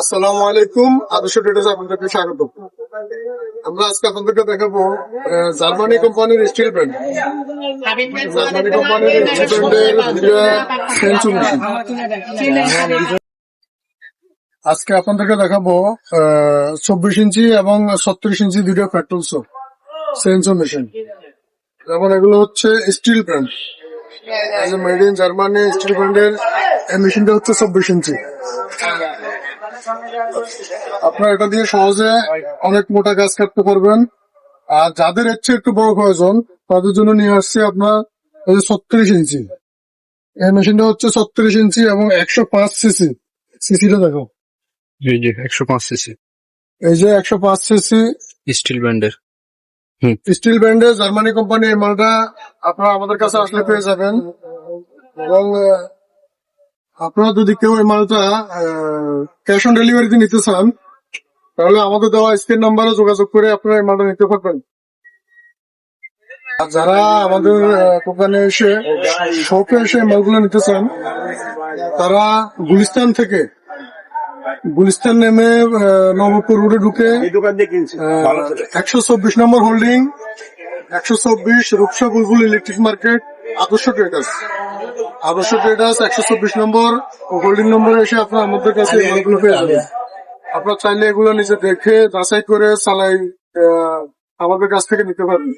আসসালামু আলাইকুম স্বাগত। আমরা আজকে আপনাদেরকে দেখাবো জার্মানি কোম্পানির স্টিল ব্র্যান্ড জার্মানি কোম্পানির আজকে দেখাবো চব্বিশ ইঞ্চি এবং ছত্রিশ ইঞ্চি দুটো পেট্রোল সো সেন্সর মেশিন যেমন এগুলো হচ্ছে Stihl brand made in Germany Stihl ব্র্যান্ডের মেশিনটা হচ্ছে চব্বিশ ইঞ্চি। আপনারা এটা দিয়ে সহজে অনেক মোটা গাছ কাটতে পারবেন। আর যাদের ইচ্ছে একটু বড় প্রয়োজন তাদের জন্য নিয়ে আসছে আপনার ছত্রিশ ইঞ্চি। এই মেশিনটা হচ্ছে ছত্রিশ ইঞ্চি এবং একশো পাঁচ সিসি। সিসিটা দেখো। জি জি একশো পাঁচ সিসি। এই যে একশো পাঁচ সিসি। স্টিল ব্যান্ডের। স্টিল ব্র্যান্ডের জার্মানি কোম্পানি এই মালটা আপনারা আমাদের কাছে আসলে পেয়ে যাবেন। এবং আপনারা যদি কেউ এই মালটা ক্যাশ অন ডেলিভারিতে নিতে চান তাহলে আমাদের দেওয়া স্ক্রিন নাম্বারে যোগাযোগ করে আপনারা এই মালটা নিতে পারবেন। আর যারা আমাদের দোকানে এসে শপে এসে মালগুলো নিতে চান তারা গুলিস্তান থেকে গুলিস্তান নেমে নবপুর রোডে ঢুকে একশো চব্বিশ নম্বর হোল্ডিং একশো চব্বিশ Rupsha Bulbul electric market Adarsha traders Adarsha traders একশো চব্বিশ নম্বর হোল্ডিং নম্বর এসে আপনার আমাদের কাছে আপনার চাইলে এগুলো নিজে দেখে যাচাই করে, চালাই আমাদের কাছ থেকে নিতে পারবেন।